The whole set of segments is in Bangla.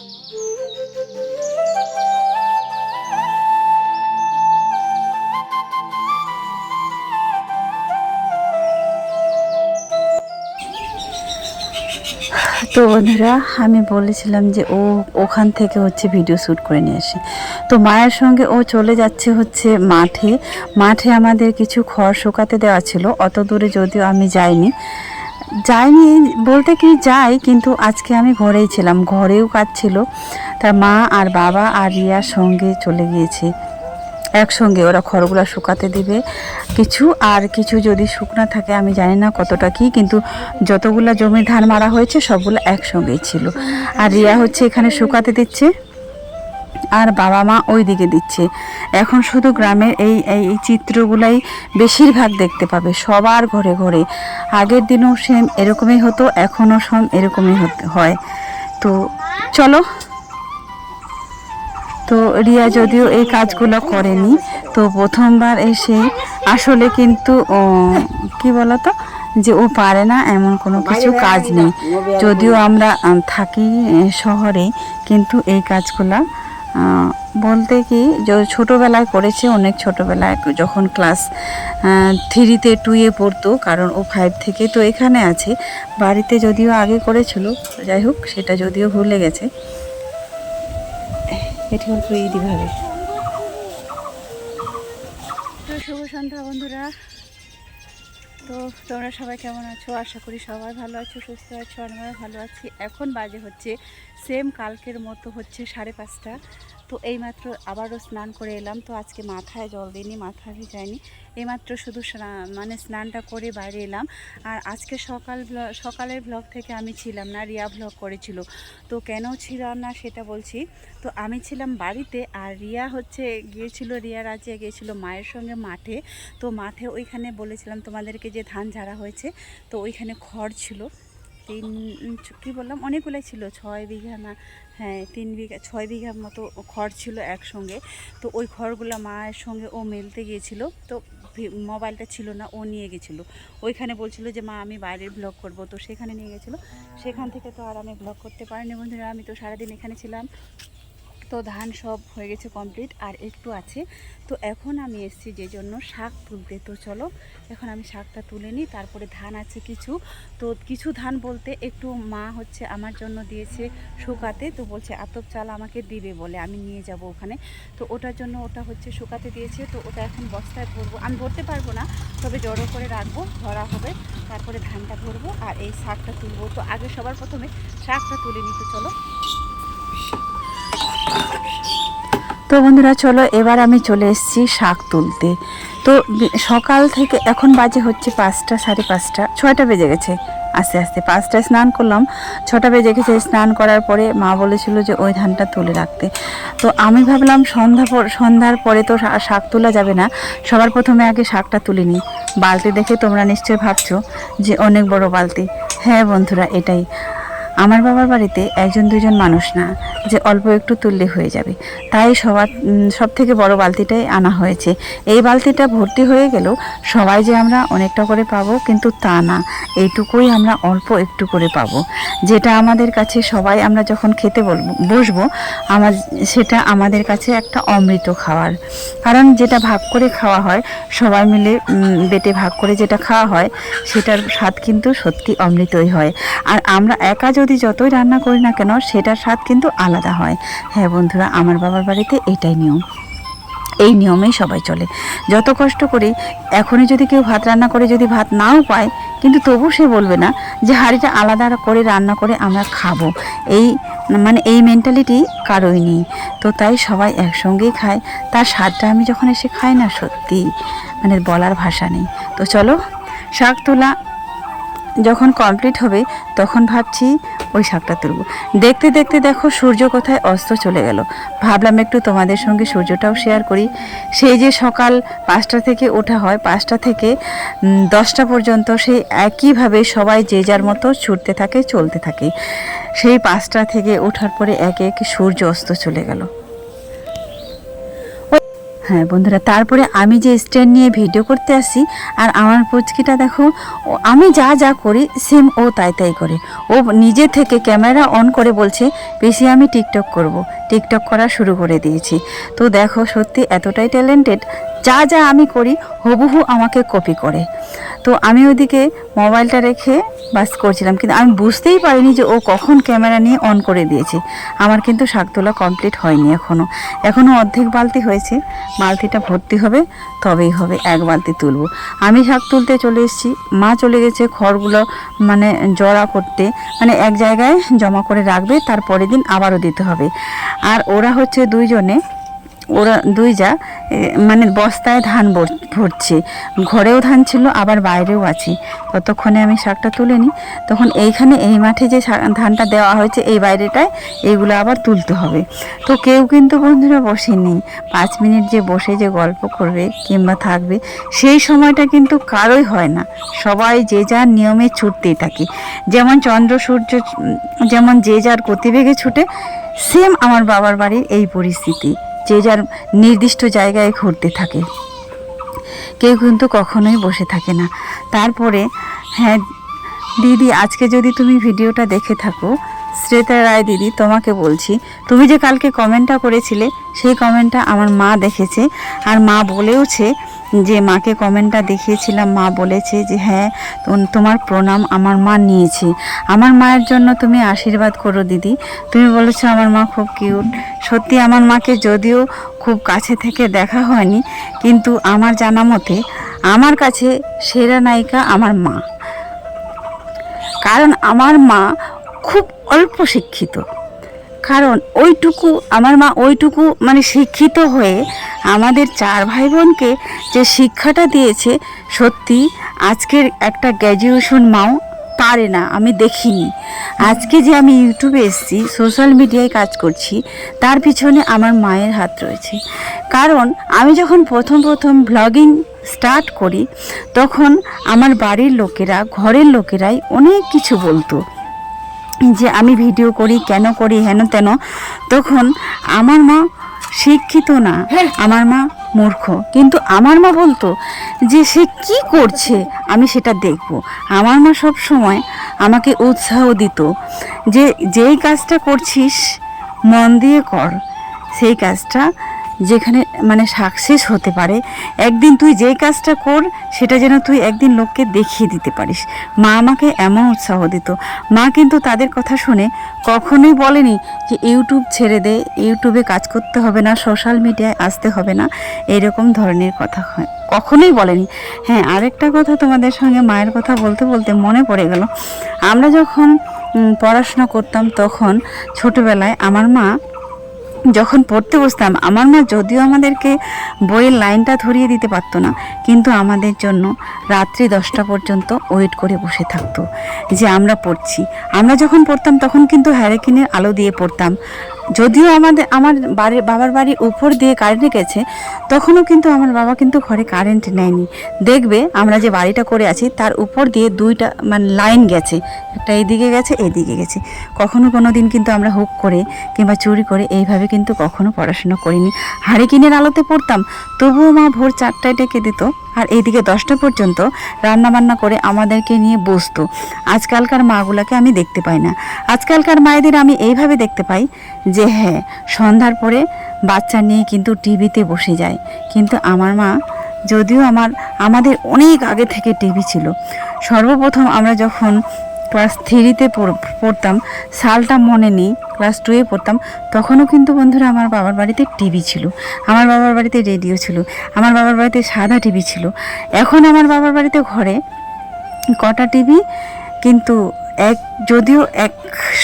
তো বন্ধুরা আমি বলেছিলাম যে ও ওখান থেকে হচ্ছে ভিডিও শ্যুট করে নিয়ে আসে। তো মায়ের সঙ্গে ও চলে যাচ্ছে হচ্ছে মাঠে। মাঠে আমাদের কিছু খড় শুকাতে দেওয়া ছিল, অত দূরে যদিও আমি যাইনি। যাইনি বলতে কি যাই, কিন্তু আজকে আমি ঘরেই ছিলাম, ঘরেও কাজ ছিল। তার মা আর বাবা আর রিয়ার সঙ্গে চলে গিয়েছে। একসঙ্গে ওরা খড়গুলো শুকাতে দিবে। কিছু আর কিছু যদি শুকনা থাকে, আমি জানি না কতটা কি, কিন্তু যতগুলা জমি ধান মারা হয়েছে, সবগুলো একসঙ্গেই ছিল। আর রিয়া হচ্ছে এখানে শুকাতে দিচ্ছে। আর বাবা মা ওই দিকে দিচ্ছে। এখন শুধু গ্রামের এই এই চিত্রগুলাই বেশিরভাগ দেখতে পাবে, সবার ঘরে ঘরে। আগের দিনও সেম এরকমই হতো, এখনও সম এরকমই হয়। তো চলো। তো রিয়া যদিও এই কাজগুলো করেনি, তো প্রথমবার এসে আসলে কিন্তু কি বলতো, যে ও পারে না, এমন কোনো কিছু কাজ নেই। যদিও আমরা থাকি শহরে, কিন্তু এই কাজগুলা বলতে কি ছোটবেলায় করেছে অনেক ছোটবেলায়, যখন ক্লাস থ্রিতে টুয়ে পড়তো, কারণ ও ফাইভ থেকে তো এখানে আছে। বাড়িতে যদিও আগে করেছিল, যাই হোক, সেটা যদিও ভুলে গেছে। এটি অল্প ঈদি ভাবে। শুভ সন্ধ্যা বন্ধুরা। তো তোমরা সবাই কেমন আছো? আশা করি সবাই ভালো আছো, সুস্থ আছো আমরা ভালো আছি। এখন বাজে হচ্ছে সেম কালকের মতো হচ্ছে সাড়ে পাঁচটা। তো এইমাত্র আবারও স্নান করে এলাম। তো আজকে মাথায় জল দিইনি মাথা ভিজাইনি। এইমাত্র শুধু মানে স্নানটা করে বাইরে এলাম। আর আজকে সকাল সকালের ব্লগ থেকে আমি ছিলাম না, রিয়া ব্লগ করেছিল। তো কেন ছিলাম না সেটা বলছি। তো আমি ছিলাম বাড়িতে আর রিয়া হচ্ছে গিয়েছিল, রিয়া রাজ্যে গিয়েছিল মায়ের সঙ্গে মাঠে। তো মাঠে ওইখানে বলেছিলাম তোমাদেরকে যে ধান ঝাড়া হয়েছে। তো ওইখানে খড় ছিল। তিন কী বললাম? অনেকগুলোই ছিল, ছয় বিঘা না হ্যাঁ তিন বিঘা, ছয় বিঘা মতো খড় ছিল একসঙ্গে। তো ওই খড়গুলো মায়ের সঙ্গে ও মেলতে গিয়েছিল। তো মোবাইলটা ছিল না, ও নিয়ে গেছিল। ওইখানে বলছিল যে, মা, আমি বাইরের ব্লগ করব। তো সেখানে নিয়ে গেছিল। সেখান থেকে তো আর আমি ব্লগ করতে পারিনি বন্ধুরা। আমি তো সারাদিন এখানে ছিলাম। তো ধান সব হয়ে গেছে কমপ্লিট আর একটু আছে। তো এখন আমি এসেছি যে জন্য শাক তুলতে। তো চলো, এখন আমি শাকটা তুলে নিই, তারপরে ধান আছে কিছু। তো কিছু ধান বলতে একটু মা হচ্ছে আমার জন্য দিয়েছে শুকাতে, তো বলছে আতপ চাল আমাকে দিবে বলে, আমি নিয়ে যাব ওখানে। তো ওটার জন্য ওটা হচ্ছে শুকাতে দিয়েছে, তো ওটা এখন বস্তায় ভরবো। আমি ভরতে পারব না, তবে জড়ো করে রাখব ভরা হবে। তারপরে ধানটা ভরবো, আর এই শাকটা তুলবো। তো আগে সবার প্রথমে শাকটা তুলে নিতে চলো। তো বন্ধুরা, চলো এবার আমি চলে এসেছি শাক তুলতে। তো সকাল থেকে এখন বাজে হচ্ছে পাঁচটা, সাড়ে পাঁচটা, ছয়টা বেজে গেছে। আস্তে আস্তে পাঁচটায় স্নান করলাম। ছটা বেজে গেছে, স্নান করার পরে মা বলেছিল যে ওই ধানটা তুলে রাখতে। তো আমি ভাবলাম সন্ধ্যা পর, সন্ধ্যার পরে তো শাক তোলা যাবে না। সবার প্রথমে আগে শাকটা তুলে নিই। বালতি দেখে তোমরা নিশ্চয়ই ভাবছ যে অনেক বড় বালতি। হ্যাঁ বন্ধুরা, এটাই। আমার বাবার বাড়িতে একজন দুজন মানুষ না, যে অল্প একটু তুললে হয়ে যাবে। তাই সবার সব থেকে বড় বালতিটাই আনা হয়েছে। এই বালতিটা ভর্তি হয়ে গেলেও সবাই যে আমরা অনেকটা করে পাবো কিন্তু তা না। এইটুকুই আমরা অল্প একটু করে পাবো। যেটা আমাদের কাছে সবাই আমরা যখন খেতে বলব বসবো, আমার, সেটা আমাদের কাছে একটা অমৃত খাওয়ার। কারণ যেটা ভাগ করে খাওয়া হয়, সবাই মিলে বেটে ভাগ করে যেটা খাওয়া হয়, সেটার স্বাদ কিন্তু সত্যি অমৃতই হয়। আর আমরা একা যদি যতই রান্না করি না কেন, সেটার স্বাদ কিন্তু আলাদা হয়। হ্যাঁ বন্ধুরা, আমার বাবার বাড়িতে এটাই নিয়ম। এই নিয়মেই সবাই চলে। যত কষ্ট করি, এখনই যদি কেউ ভাত রান্না করে যদি ভাত নাও পায়, কিন্তু তবু সে বলবে না যে হাঁড়িটা আলাদা করে রান্না করে আমরা খাব। এই মানে এই মেন্টালিটি কারোই নেই। তো তাই সবাই একসঙ্গেই খায়। তার স্বাদটা আমি যখন এসে খাই না, সত্যি মানে বলার ভাষা নেই। তো চলো, শাক তোলা যখন কমপ্লিট হবে, তখন ভাবছি ওই শাকটা তুলব। দেখতে দেখতে দেখো সূর্য কোথায় অস্ত চলে গেল। ভাবলাম একটু তোমাদের সঙ্গে সূর্যটাও শেয়ার করি। সেই যে সকাল পাঁচটা থেকে ওঠা হয়, পাঁচটা থেকে দশটা পর্যন্ত সেই একইভাবে সবাই যে যার মতো ছুটতে থাকে, চলতে থাকে। সেই পাঁচটা থেকে ওঠার পরে একে একে সূর্য অস্ত চলে গেল। হ্যাঁ বন্ধুরা, তারপরে আমি যে স্ট্যান্ড নিয়ে ভিডিও করতে আসি, আর আমার পুচকিটা দেখো আমি যা যা করি, সেম ও তাই তাই করে। ও নিজে থেকে ক্যামেরা অন করে বলছে, বেশি আমি টিকটক করব। টিকটক করা শুরু করে দিয়েছি। তো দেখো, সত্যি এতটাই ট্যালেন্টেড যা যা আমি করি, হুবহু আমাকে কপি করে। তো আমি ওদিকে মোবাইলটা রেখে বাস করছিলাম, কিন্তু আমি বুঝতেই পারিনি যে ও কখন ক্যামেরা নিয়ে অন করে দিয়েছে। আমার কিন্তু শাক তোলা কমপ্লিট হয়নি এখনও এখনও অর্ধেক বালতি হয়েছে, বালতিটা ভর্তি হবে, তবেই হবে এক বালতি তুলব। আমি শাক তুলতে চলে এসেছি, মা চলে গেছে খড়গুলো মানে জড়া করতে মানে এক জায়গায় জমা করে রাখবে, তার পরের দিন আবারও দিতে হবে। আর ওরা হচ্ছে দুইজনে ওরা দুই যা মানে বস্তায় ধান ভর- ভরছে। ঘরেও ধান ছিল, আবার বাইরেও আছে। ততক্ষণে আমি শাকটা তুলে নিই। তখন এইখানে এই মাঠে যে ধানটা দেওয়া হয়েছে, এই বাইরেটায় এইগুলো আবার তুলতে হবে। তো কেউ কিন্তু বন্ধুরা বসেনি। পাঁচ মিনিট যে বসে যে গল্প করবে কিংবা থাকবে, সেই সময়টা কিন্তু কারোই হয় না। সবাই যে যার নিয়মে ছুটতেই থাকে। যেমন চন্দ্র, সূর্য যেমন যে যার গতিবেগে ছুটে, সেম আমার বাবার বাড়ির এই পরিস্থিতি। যে যার নির্দিষ্ট জায়গায় ঘুরতে থাকে। কেউ কিন্তু কখনোই বসে থাকে না। তারপরে হ্যাঁ দিদি, আজকে যদি তুমি ভিডিওটা দেখে থাকো, শ্রেতা রায় দিদি, তোমাকে বলছি, তুমি যে কালকে কমেন্টটা করেছিলে, সেই কমেন্টটা আমার মা দেখেছে, আর মা বলেওছে যে, মাকে কমেন্টটা দেখিয়েছিলাম, মা বলেছে যে হ্যাঁ তোমার প্রণাম আমার মা নিয়েছে। আমার মায়ের জন্য তুমি আশীর্বাদ করো দিদি। তুমি বলেছ, আমার মা খুব কিউট সত্যি আমার মাকে যদিও খুব কাছে থেকে দেখা হয়নি, কিন্তু আমার জানা মতে আমার কাছে সেরা নায়িকা আমার মা। কারণ আমার মা খুব অল্প শিক্ষিত। কারণ ওইটুকু, আমার মা ওইটুকু মানে শিক্ষিত হয়ে আমাদের চার ভাই বোনকে যে শিক্ষাটা দিয়েছে, সত্যি আজকের একটা গ্র্যাজুয়েশন মাও পারে না আমি দেখিনি। আজকে যে আমি ইউটিউবে এসেছি সোশ্যাল মিডিয়ায় কাজ করছি তার পিছনে আমার মায়ের হাত রয়েছে। কারণ আমি যখন প্রথম প্রথম ব্লগিং স্টার্ট করি তখন আমার বাড়ির লোকেরা ঘরের লোকেরাই অনেক কিছু বলতো। যে আমি ভিডিও করি কেন করি হেন তেন তখন আমার মা শিক্ষিত না। আমার মা মূর্খ। কিন্তু আমার মা বলতো যে সে কি করছে, আমি সেটা দেখব। আমার মা সব সময় আমাকে উৎসাহ দিত যে যেই কাজটা করছিস, মন দিয়ে কর। সেই কাজটা যেখানে মানে সাকসেস হতে পারে। একদিন তুই যেই কাজটা কর, সেটা যেন তুই একদিন লোককে দেখিয়ে দিতে পারিস। মা আমাকে এমন উৎসাহ দিত। মা কিন্তু তাদের কথা শুনে কখনোই বলেনি যে ইউটিউব ছেড়ে দে, ইউটিউবে কাজ করতে হবে না সোশ্যাল মিডিয়ায় আসতে হবে না, এরকম ধরনের কথা হয়। কখনোই বলেনি। হ্যাঁ আরেকটা কথা তোমাদের সঙ্গে মায়ের কথা বলতে বলতে মনে পড়ে গেল। আমরা যখন পড়াশোনা করতাম তখন ছোটবেলায় আমার মা যখন পড়তে বসতাম, আমার মা যদিও আমাদেরকে বইয়ের লাইনটা ধরিয়ে দিতে পারতো না, কিন্তু আমাদের জন্য রাত্রি দশটা পর্যন্ত ওয়েট করে বসে থাকতো যে আমরা পড়ছি। আমরা যখন পড়তাম তখন কিন্তু হ্যারেকিনের আলো দিয়ে পড়তাম। যদিও আমাদের, আমার বাড়ির বাবার বাড়ির উপর দিয়ে কারেন্ট গেছে, তখনও কিন্তু আমার বাবা কিন্তু ঘরে কারেন্ট নেয়নি। দেখবে আমরা যে বাড়িটা করে আছি, তার উপর দিয়ে দুইটা মানে লাইন গেছে। একটা এইদিকে গেছে এদিকে গেছে। কখনো কোনো দিন কিন্তু আমরা হুক করে কিংবা চুরি করে এইভাবে কিন্তু কখনো পড়াশুনো করিনি। হারিকিনের আলোতে পড়তাম, তবুও মা ভোর চারটায় ডেকে দিত আর এইদিকে দশটা পর্যন্ত রান্না বান্না করে আমাদেরকে নিয়ে বসতো। আজকালকার মাগুলাকে আমি দেখতে পাই না। আজকালকার মায়েদের আমি এইভাবে দেখতে পাই যে হ্যাঁ সন্ধ্যার পরে বাচ্চা নিয়ে কিন্তু টিভিতে বসে যায়। কিন্তু আমার মা, যদিও আমার, আমাদের অনেক আগে থেকে টিভি ছিল, সর্বপ্রথম আমরা যখন ক্লাস থ্রিতে পড়তাম, সালটা মনে নেই, ক্লাস টুয়ে পড়তাম, তখনও কিন্তু বন্ধুরা আমার বাবার বাড়িতে টিভি ছিল। আমার বাবার বাড়িতে রেডিও ছিল, আমার বাবার বাড়িতে সাদা টিভি ছিল। এখন আমার বাবার বাড়িতে ঘরে কটা টিভি, কিন্তু এক, যদিও এক,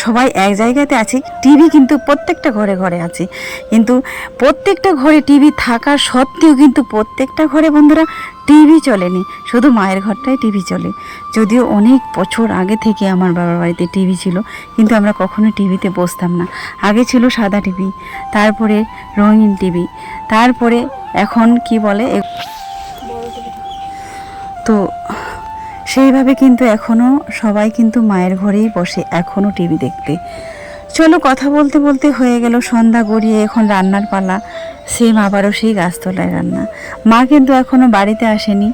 সবাই এক জায়গাতে আছে টিভি কিন্তু প্রত্যেকটা ঘরে ঘরে আছে। কিন্তু প্রত্যেকটা ঘরে টিভি থাকা সত্ত্বেও কিন্তু প্রত্যেকটা ঘরে বন্ধুরা টিভি চলেনি, শুধু মায়ের ঘরটায় টিভি চলে। যদিও অনেক বছর আগে থেকে আমার বাবার বাড়িতে টিভি ছিল, কিন্তু আমরা কখনো টিভিতে বসতাম না। আগে ছিল সাদা টিভি তারপরে রঙিন টিভি তারপরে এখন কি বলে তো সেইভাবে কিন্তু এখনও সবাই কিন্তু মায়ের ঘরেই বসে এখনও টিভি দেখতে। চলো কথা বলতে বলতে হয়ে গেল সন্ধ্যা গড়িয়ে এখন রান্নার পালা। সেম আবারও সেই গাছতলায় রান্না। মা কিন্তু এখনও বাড়িতে আসেনি।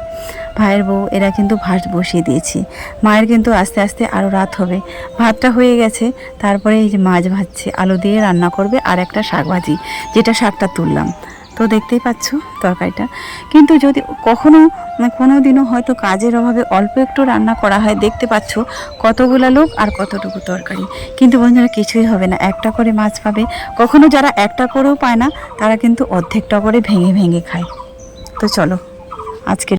ভাইয়ের বউ, এরা কিন্তু ভাত বসিয়ে দিয়েছি। মায়ের কিন্তু আস্তে আস্তে আরও রাত হবে। ভাতটা হয়ে গেছে, তারপরে এই যে মাছ ভাজছে, আলু দিয়ে রান্না করবে আর একটা শাক ভাজি, যেটা শাকটা তুললাম। তো দেখতেই পাচ্ছ তরকারিটা। কিন্তু যদি কখনো মানে কোনো দিনও হয়তো কাজের অভাবে অল্প একটু রান্না করা হয়, দেখতে পাচ্ছ কতগুলো লোক আর কতটুকু তরকারি। কিন্তু বন্ধুরা কিছুই হবে না, একটা করে মাছ পাবে। কখনো যারা একটা করেও পায় না, তারা কিন্তু অর্ধেকটা করে ভেঙে ভেঙে খায়। তো চলো আজকে